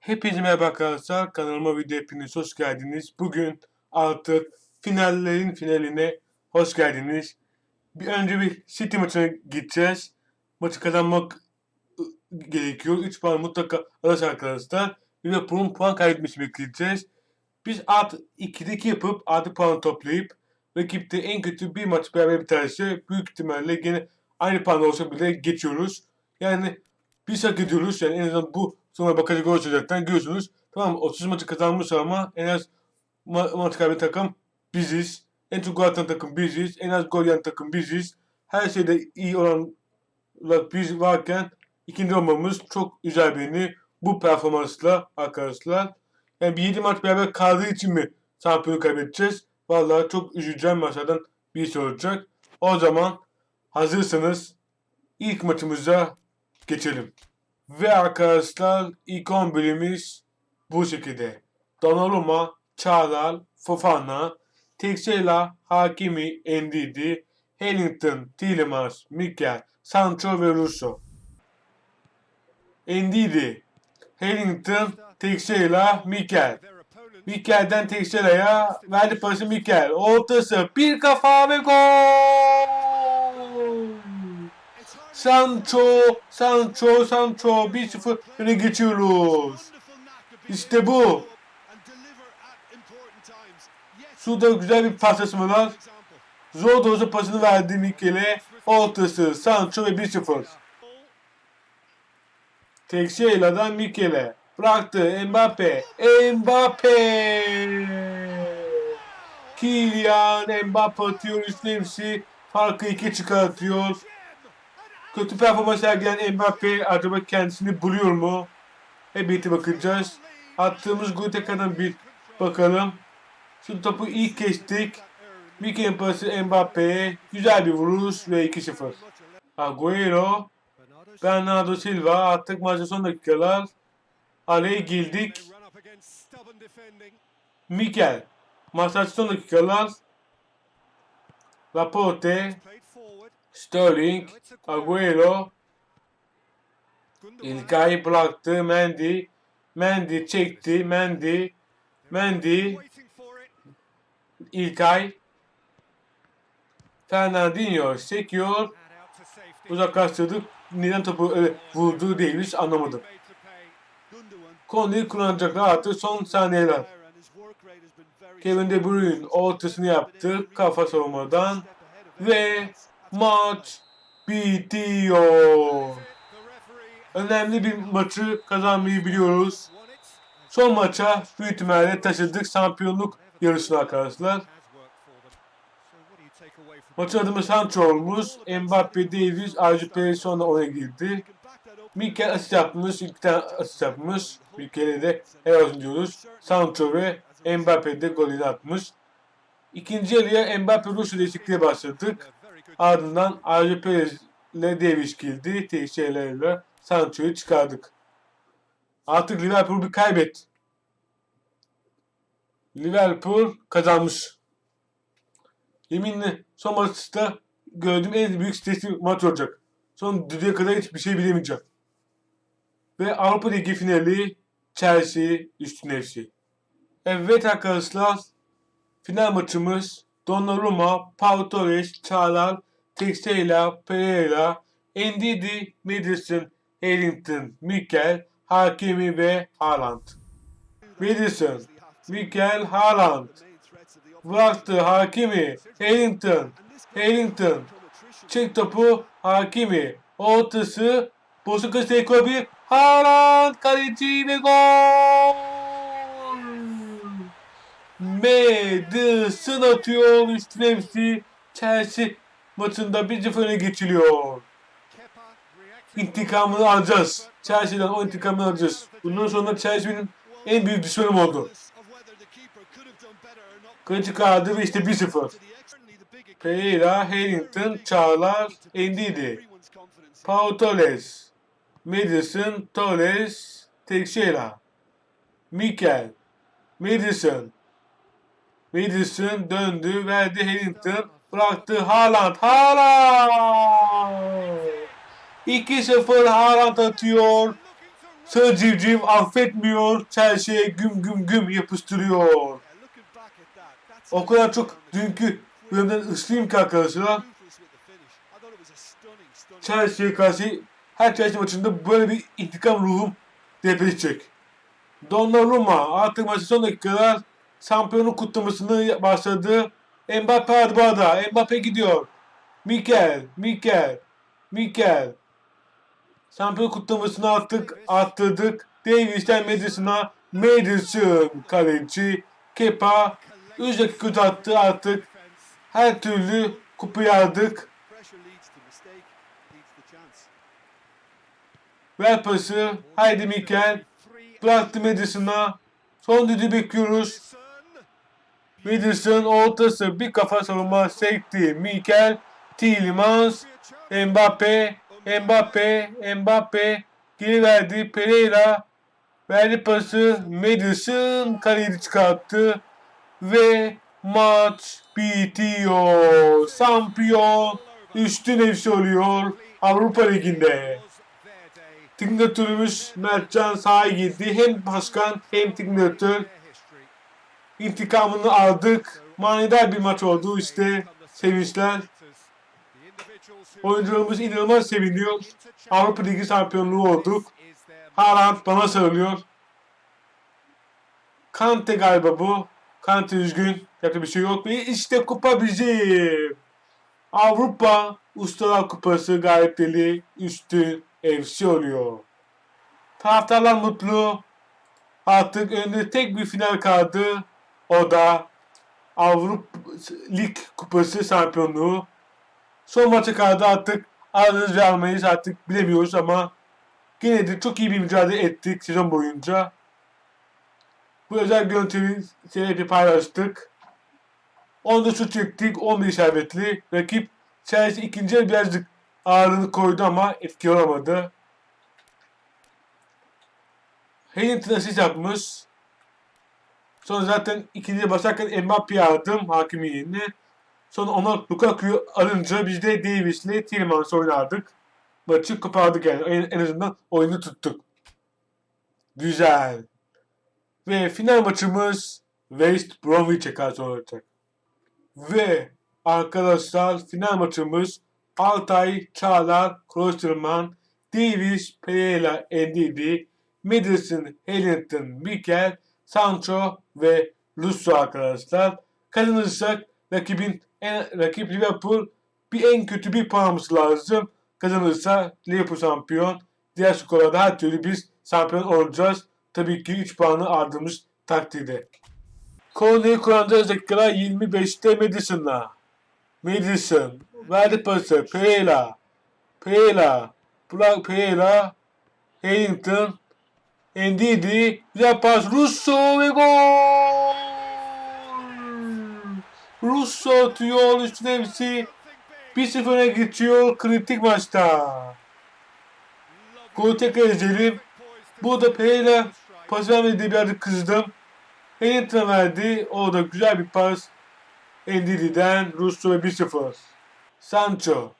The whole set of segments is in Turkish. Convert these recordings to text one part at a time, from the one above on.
Hepinize merhaba arkadaşlar. Kanalıma video hepiniz hoş geldiniz. Bugün artık finallerin finaline hoş geldiniz. Bir önce bir City maçına gideceğiz. Maçı kazanmak ı, gerekiyor. 3 puan mutlaka alırız arkadaşlar. Liverpool'un puan kaybetmesini bekleyeceğiz. Biz artık 2'de 2 yapıp artı puan toplayıp rakipte en kötü bir maç beraber biterse büyük ihtimalle gene aynı puan olsa bile geçiyoruz. Yani biz hak ediyoruz. Yani en azından bu sonra bakacak olacaktan görüyorsunuz. Tamam 30 maçı kazanmış ama en az ma- maç kaybeden takım biziz. En çok gol atan takım biziz. En az gol yiyen takım biziz. Her şeyde iyi olan biz varken ikinci olmamız çok güzel beni bu performansla arkadaşlar. Yani bir 7 maç beraber kaldığı için mi şampiyonu kaybedeceğiz? Vallahi çok üzüleceğim maçlardan birisi olacak. O zaman hazırsanız ilk maçımıza geçelim. Ve arkadaşlar ilk 11'imiz bu şekilde. Donnarumma, Çağlar, Fofana, Teixeira, Hakimi, Ndidi, Hellington, Tielemans, Mikel, Sancho ve Russo. Ndidi, Hellington, Teixeira, Mikel. Mikel'den Teixeira'ya verdi pası Mikel. Ortası bir kafa ve gol! Sancho, Sancho, Sancho 1-0 öne geçiyoruz. İşte bu. Şurada güzel bir paslaşma var. Olsa pasını verdi Mikel'e. Ortası Sancho ve 1-0. Teixeira'dan Mikel'e. Bıraktı Mbappe. Mbappe. Kylian Mbappe atıyor üstüne. Farkı iki çıkartıyor. Kötü performans sergileyen Mbappe acaba kendisini buluyor mu? Hep birlikte bakacağız. Attığımız golü tekrardan bir bakalım. Şu topu ilk kestik. Mikel pası Mbappe'ye. Güzel bir vuruş ve 2-0. Agüero, Bernardo Silva artık maçın son dakikalar. Araya girdik. Mikel, maçın son dakikalar. Laporte, Sterling, Agüero, İlkay bıraktı. Mendy, Mendy çekti. Mendy, Mendy, İlkay, Fernandinho çekiyor. Uzaklaştırdık. Neden topu öyle vurduğu değilmiş anlamadım. Konuyu kullanacaklar artık son saniyeler. Kevin De Bruyne ortasını yaptı kafa savunmadan ve maç bitiyor. Önemli bir maçı kazanmayı biliyoruz. Son maça büyük ihtimalle taşıdık şampiyonluk yarışına arkadaşlar. Maçın adımı Sancho olmuş. Mbappe, Davies, Arju Perez sonra oraya girdi. Mikel asist yapmış. İlk tane asist yapmış. Mikel'e de helal olsun diyoruz. Sancho ve Mbappe de golünü atmış. İkinci yarıya Mbappe Rusya değişikliğe başladık. Ardından Arju Perez ile Davies girdi. Teixeira Sancho'yu çıkardık. Artık Liverpool bir kaybet. Liverpool kazanmış. Yeminle son maçta gördüğüm en büyük stresli maç olacak. Son düdüğe kadar hiçbir şey bilemeyeceğim. Ve Avrupa Ligi finali Chelsea üstün FC. Evet arkadaşlar final maçımız Donnarumma, Pau Torres, Çağlar, Teixeira, Pereira, Ndidi, Madison, Ellington, Mikel, Hakimi ve Haaland. Madison, Mikel, Haaland. Bıraktı Hakimi, Ellington, Ellington. Çek topu Hakimi. Ortası Bozukası Tekobi. Haaland kaleci ve gol. Madison atıyor üstüne hepsi. Chelsea maçında 1-0 öne geçiliyor. İntikamını alacağız. Chelsea'den o intikamını alacağız. Bundan sonra Chelsea'nin en büyük düşmanım oldu. Kaleci kaldı ve işte 1-0. Pereira, Harrington, Çağlar, Ndidi. Pau Torres, Madison, Torres, Teixeira. Mikel, Madison. Madison döndü, verdi Harrington, bıraktı Haaland. Haaland! 2-0 Haaland atıyor. Sarı civciv affetmiyor. Chelsea'ye güm güm güm yapıştırıyor. O kadar çok dünkü bölümden ıslıyım ki arkadaşlar. Chelsea'ye karşı her Chelsea maçında böyle bir intikam ruhum depreşecek. Donnarumma artık maçın son dakikalar şampiyonluk kutlamasını başladı. Mbappe Arbada. Mbappe gidiyor. Mikel, Mikel, Mikel. Şampiyon kutlamasını attık, attırdık. Davis'ten Madison'a Madison kaleci. Kepa 3 dakika attı artık. Her türlü kupayı aldık. Ver pası. Haydi Mikel. Bıraktı Madison'a. Son düdüğü bekliyoruz. Madison ortası bir kafa savunma sekti. Mikel, Tielemans, Mbappe, Mbappe, Mbappe geri verdi. Pereira verdi pası. Madison kaleyi çıkarttı ve maç bitiyor. Şampiyon üstün hepsi oluyor Avrupa Ligi'nde. Teknikatörümüz Mertcan sahaya girdi. Hem başkan hem teknikatör intikamını aldık. Manidar bir maç oldu işte. Sevinçler. Oyuncularımız inanılmaz seviniyor. Avrupa Ligi şampiyonluğu olduk. Haaland bana sarılıyor. Kante galiba bu. Kante üzgün. Yapacak bir şey yok. Ve işte kupa bizim. Avrupa Ustalar Kupası galipleri üstün FC oluyor. Taraftarlar mutlu. Artık önünde tek bir final kaldı. O da Avrupa Lig Kupası şampiyonluğu. Son maça kaldı artık alırız ve almayız artık bilemiyoruz ama gene de çok iyi bir mücadele ettik sezon boyunca. Bu özel görüntüyü sebebi paylaştık. Onda şut çektik 11 isabetli. Rakip Chelsea ikinci birazcık ağırlığını koydu ama etki olamadı. Hamilton asist yapmış. Sonra zaten ikinci başlarken Mbappe'yi aldım hakimiyetini. Sonra ona Lukaku'yu alınca biz de Davis'le Tielemans oynardık. Maçı kopardık yani. En, en azından oyunu tuttuk. Güzel. Ve final maçımız West Bromwich'e karşı olacak. Ve arkadaşlar final maçımız Altay, Çağlar, Klosterman, Davis, Pereira, Ndidi, Madison, Hellington, Mikel, Sancho ve Lusso arkadaşlar. Kazanırsak rakibin en, rakip Liverpool bir en kötü bir puanımız lazım. Kazanırsa Liverpool şampiyon. Diğer skorlarda her türlü biz şampiyon olacağız. Tabii ki 3 puanı aldığımız takdirde. Korneyi kullanacağız dakikalar 25'te Madison'la. Madison. Verdi pası. Pereira. Pereira. Burak Pereira. Harrington. Ndidi. Güzel pas. Russo ve gol. Russo atıyor. Üstüne hepsi 1-0 öne geçiyor kritik maçta. Golü tekrar izleyelim. Burada Pereira pas vermedi diye birazcık kızdım. Harrington'a verdi. O da güzel bir pas. Ndidi'den Russo ve 1-0. Sancho.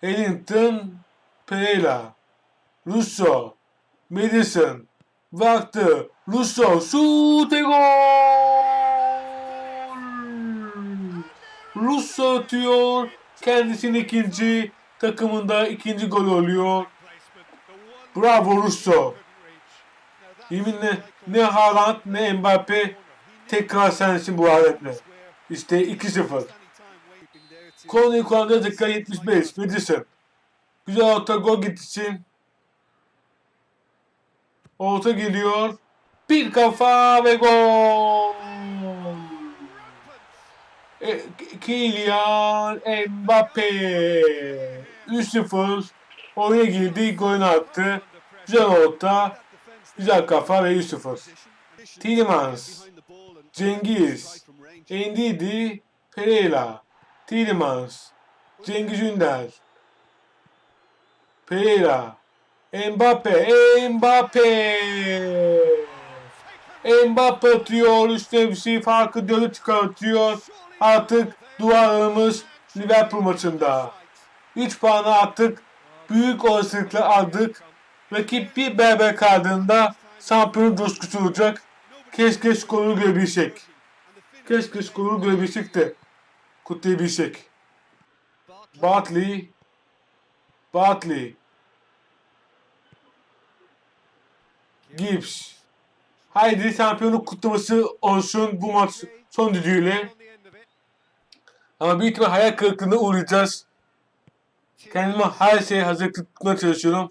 Harrington. Pereira. Russo. Madison. Baktı. Russo. Şut gol. Russo atıyor. Kendisinin ikinci takımında ikinci gol oluyor. Bravo Russo. Yeminle ne Haaland ne Mbappe tekrar sensin bu aletle. İşte 2-0. Konuyu kullandığı dakika 75. Madison. Güzel orta gol gitsin. Orta geliyor. Bir kafa ve gol. E, Kylian Mbappe. 3-0. Oraya girdi. Golünü attı. Güzel orta. Güzel kafa ve 3-0. Tielemans. Cengiz. Ndidi. Pereira. Tielemans. Cengiz Ünder. Pereira. Mbappe. Mbappe. Mbappe atıyor. Üstüne bir şey farkı dönüp çıkartıyor. Artık duvarımız Liverpool maçında. 3 puanı attık. Büyük olasılıkla aldık. Rakip bir beraber kaldığında şampiyonun coşkusu olacak. Keşke skoru görebilsek. Keşke skoru görebilsek de kutlayabilsek. Bartley. Bartley. Gibbs. Haydi şampiyonluk kutlaması olsun bu maç son düdüğüyle. Ama büyük ihtimal hayal kırıklığına uğrayacağız. Kendime her şeye hazır tutmaya çalışıyorum.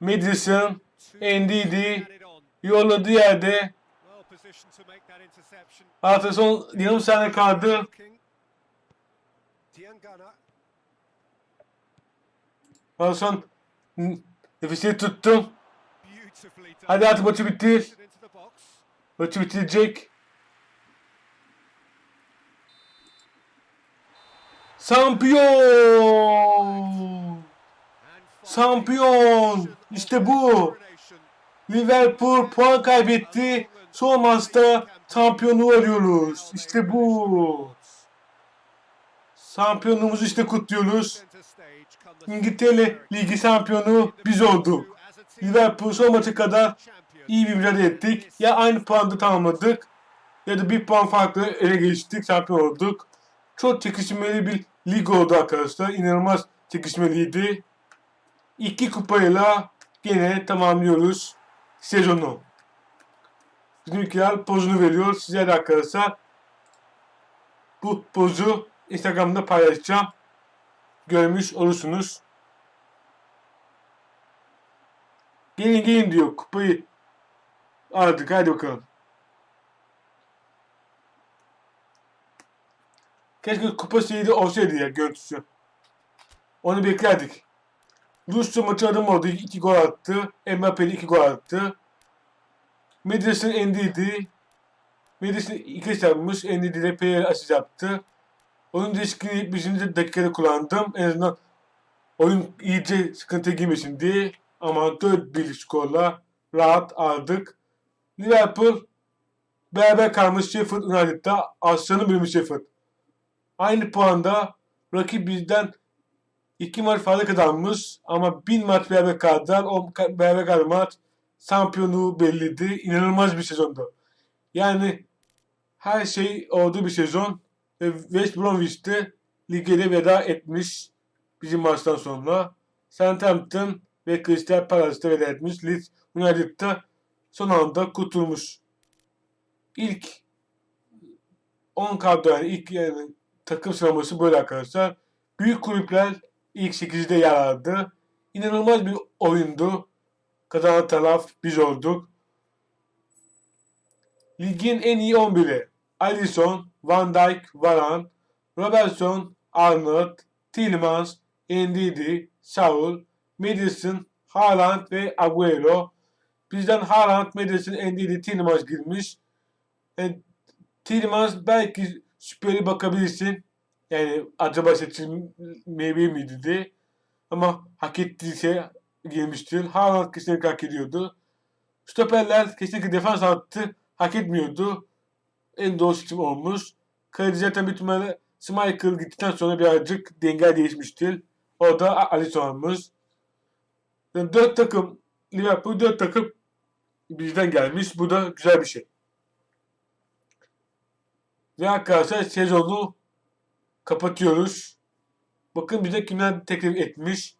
Madison, Ndidi yolladığı yerde artık son yarım saniye kaldı. Artık son nefesini tuttum. Hadi artık maçı bitir. Maçı bitirecek. Şampiyon! Şampiyon! İşte bu. Liverpool puan kaybetti. Son maçta şampiyonu arıyoruz. İşte bu. Şampiyonluğumuzu işte kutluyoruz. İngiltere Ligi şampiyonu biz olduk. Liverpool son maça kadar iyi bir mücadele ettik. Ya aynı puanda tamamladık ya da bir puan farklı ele geçtik, şampiyon olduk. Çok çekişmeli bir lig oldu arkadaşlar. İnanılmaz çekişmeliydi. İki kupayla gene tamamlıyoruz sezonu. Bizimkiler pozunu veriyor. Size de arkadaşlar bu pozu Instagram'da paylaşacağım. Görmüş olursunuz. Gelin gelin diyor. Kupayı aldık. Hadi bakalım. Keşke kupa seride olsaydı ya görüntüsü. Onu beklerdik. Rusya maçı adım oldu. 2 gol attı. Mbappe 2 gol attı. Madison Ndidi. Madison 2 çarpmış. Ndidi ile PR asist yaptı. Oyun riskini 70. dakikada kullandım. En azından oyun iyice sıkıntı girmesin diye. Ama 4-1 skorla rahat aldık. Liverpool beraber kalmış Sheffield United'da aslanın bölümü Sheffield. Aynı puanda rakip bizden iki maç fazla kazanmış ama bin maç beraber kaldılar. O beraber kalan maç şampiyonluğu belliydi. İnanılmaz bir sezondu. Yani her şey olduğu bir sezon ve West Bromwich'te ligede veda etmiş bizim maçtan sonra. Southampton ve Crystal Palace'da veda etmiş. Leeds United'da son anda kurtulmuş. İlk 10 kadro yani ilk yani takım sıralaması böyle arkadaşlar. Büyük kulüpler ilk 8'de yer aldı. İnanılmaz bir oyundu. Kazanan taraf biz olduk. Ligin en iyi 11'i. Alisson, Van Dijk, Varane, Robertson, Arnold, Tielemans, Ndidi, Saul, Madison, Haaland ve Agüero. Bizden Haaland, Madison, Ndidi, Tielemans girmiş. E, Tielemans belki şüpheli bakabilirsin. Yani acaba seçilmeyebilir miydi diye. Ama hak ettiyse girmiştir. Haaland kesinlikle hak ediyordu. Stoperler kesinlikle defans attı. Hak etmiyordu. En doğru seçim olmuş. Kaleci zaten bir ihtimalle Schmeichel gittikten sonra birazcık denge değişmiştir. O da Alisson olmuş. Yani dört takım Liverpool dört takım bizden gelmiş. Bu da güzel bir şey. Ve arkadaşlar sezonu kapatıyoruz. Bakın bize kimler teklif etmiş.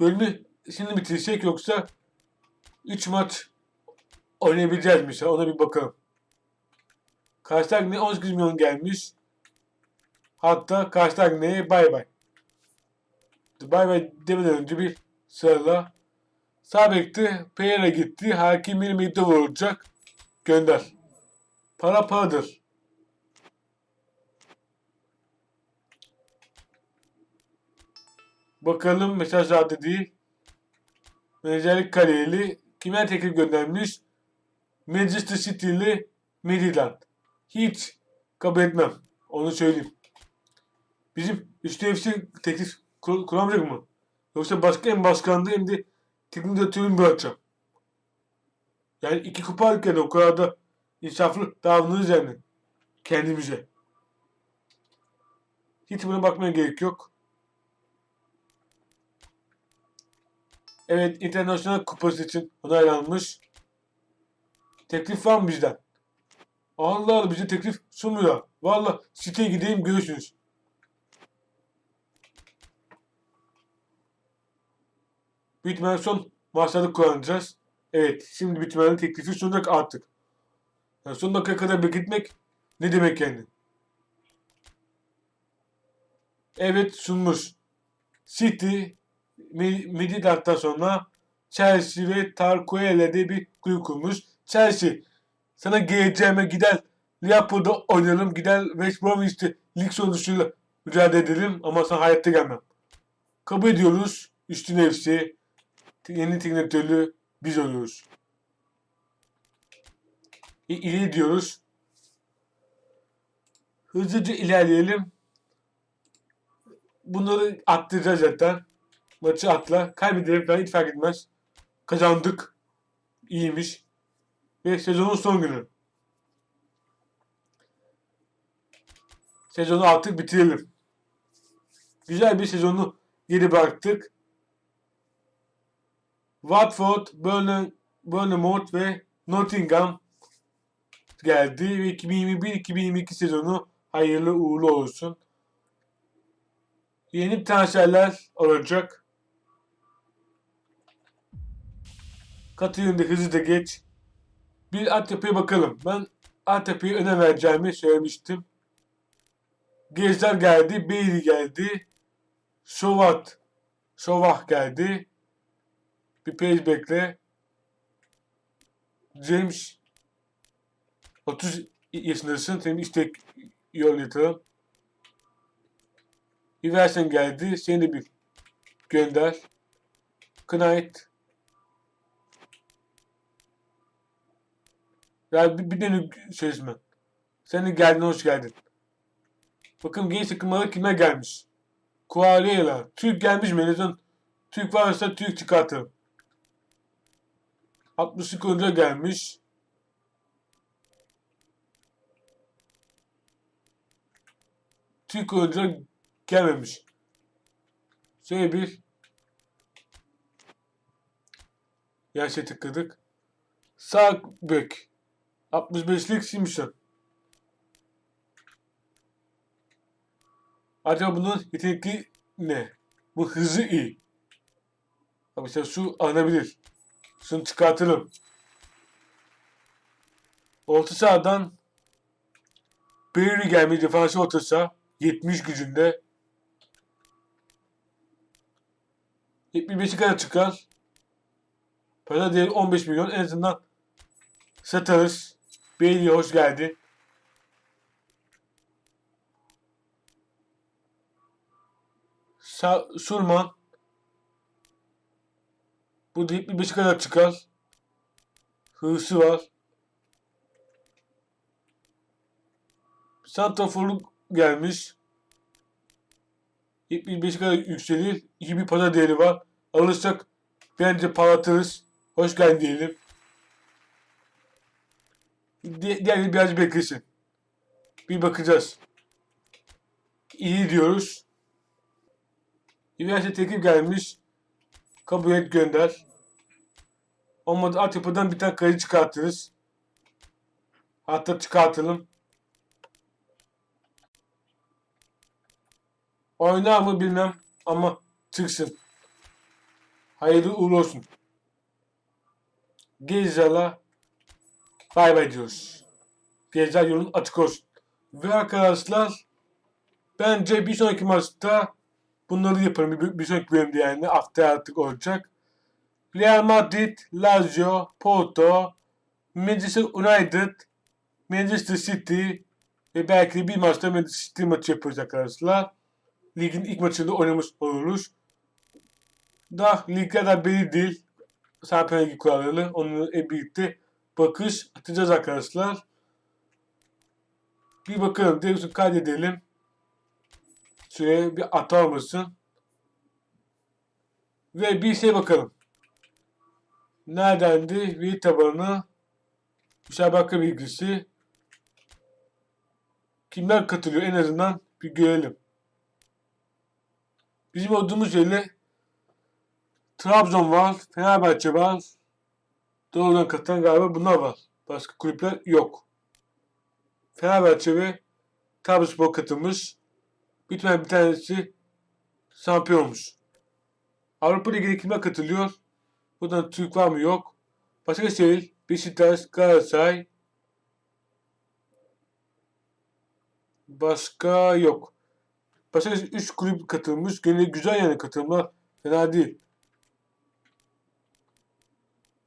Bölümü şimdi bitirsek yoksa 3 maç oynayabileceğiz mi? Ona bir bakalım. Karşılar ne 18 milyon gelmiş. Hatta karşılar neye bay bay. Bay bay demeden önce bir sırala. Sağ bekte Pereira gitti. Hakim 27 vuracak. Gönder. Para paradır. Bakalım mesajlarda değil. Menajerlik kariyeri kime teklif göndermiş? Manchester City ile Midland. Hiç kabul etmem. Onu söyleyeyim. Bizim üstü FC teklif kur- kuramayacak mı? Yoksa başka hem başkanlığı hem de teknik direktörünü bırakacağım. Yani iki kupa alırken o kadar da insaflı davranırız yani. Kendimize. Hiç buna bakmaya gerek yok. Evet International Kupası için onaylanmış. Teklif var mı bizden? Allah Allah bize teklif sunmuyor. Valla siteye gideyim görüşürüz. İhtimalle son maçlarda kullanacağız. Evet şimdi ihtimalle teklifi sunacak artık. Yani son dakikaya kadar bekletmek ne demek yani? Evet sunmuş. City, Mididad'dan sonra Chelsea ve Tarkoyele'de bir kulüp kurmuş. Chelsea sana geleceğime gider Liverpool'da oynarım. Gider West Bromwich'te lig sonucuyla mücadele edelim ama sana hayatta gelmem. Kabul ediyoruz. Üstüne hepsi yeni direktörlüğü biz oluyoruz. İ- İleri diyoruz. Hızlıca ilerleyelim. Bunları attıracağız zaten. Maçı atla. Kaybedelim falan hiç fark etmez. Kazandık. İyiymiş. Ve sezonun son günü. Sezonu artık bitirelim. Güzel bir sezonu geri bıraktık. Watford, Bournemouth ve Nottingham geldi ve 2021-2022 sezonu hayırlı uğurlu olsun. Yeni transferler olacak. Katılımda hızlıca geç. Bir altyapıya bakalım. Ben altyapıya önem vereceğimi söylemiştim. Gezler geldi, Bailey geldi. Şovat, Şovah geldi. Bir page bekle. James 30 yaşındasın. Senin istek yol yatırım. Iversen geldi. Seni de bir gönder. Knight. Ya bir, bir dönü sözme. Sen geldin hoş geldin. Bakın genç takımlara kime gelmiş? Kualeyla. Türk gelmiş mi? Türk varsa Türk çıkartırım. 60'lık önce gelmiş. Türk oyuncular gelmemiş. Şöyle bir yaşa tıkladık. Sağ bek. 65'lik Simpson. Acaba bunun yetenekli ne? Bu hızı iyi. Ama mesela şu alınabilir. Şunu çıkartalım. Orta sahadan Berry gelmiş defansı orta saha. 70 gücünde. 75'i kadar çıkar. Para değeri 15 milyon. En azından satarız. Bailey hoş geldin. Sa Surman. Bu da 75'i kadar çıkar. Hırsı var. Santraforluk gelmiş. 75 kadar yükselir. İyi bir para değeri var. Alırsak bence parlatırız. Hoş geldin diyelim. Di diğer biraz beklesin. Bir bakacağız. İyi diyoruz. Üniversite teklif gelmiş. Kabul et gönder. Olmadı altyapıdan bir tane kayı çıkartırız. Hatta çıkartalım. Oynar mı bilmem ama çıksın. Hayırlı uğurlu olsun. Gezal'a bay bay diyoruz. Gezal yolun açık olsun. Ve arkadaşlar bence bir sonraki maçta bunları yaparım. Bir, bir sonraki bölümde yani hafta artık olacak. Real Madrid, Lazio, Porto, Manchester United, Manchester City ve belki bir maçta Manchester City maçı yapıyoruz arkadaşlar ligin ilk maçında oynamış oluruz. Da liglerden belli değil. Şampiyon Ligi kuralları. Onunla birlikte bakış atacağız arkadaşlar. Bir bakalım. Devus'u kaydedelim. Şuraya bir hata olmasın. Ve bir şey bakalım. Neredendi? Veri tabanı. Müsabaka bilgisi. Kimler katılıyor en azından bir görelim. Bizim olduğumuz yerle Trabzon var, Fenerbahçe var. Doğrudan katılan galiba bunlar var. Başka kulüpler yok. Fenerbahçe ve Trabzonspor katılmış. Bitmeyen bir tanesi şampiyonmuş. Avrupa Ligi'ne kimler katılıyor? Buradan Türk var mı yok. Başakşehir, Beşiktaş, Galatasaray. Başka yok. Başakşehir 3 kulüp katılmış. Gene güzel yani katılımlar. Fena değil.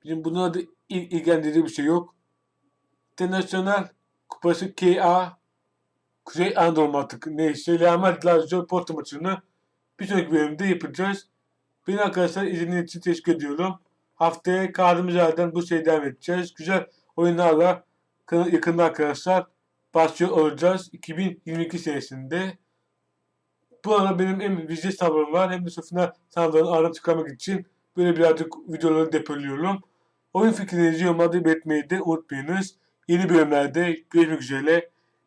Bizim bunlara da il- ilgilendiği bir şey yok. İnternasyonel Kupası KA Kuzey Anadolu artık neyse Real Madrid Lazio Porto maçını bir sonraki bölümde yapacağız. Beni arkadaşlar izlediğiniz için teşekkür ediyorum. Haftaya kaldığımız yerden bu şeyi devam edeceğiz. Güzel oyunlarla yakında arkadaşlar başlıyor olacağız 2022 senesinde. Bu arada benim hem vize sınavlarım var hem de sınıfına sınavlarını aradan çıkarmak için böyle birazcık videoları depoluyorum. Oyun fikirlerinizi yorumlarda belirtmeyi de unutmayınız. Yeni bölümlerde görüşmek üzere.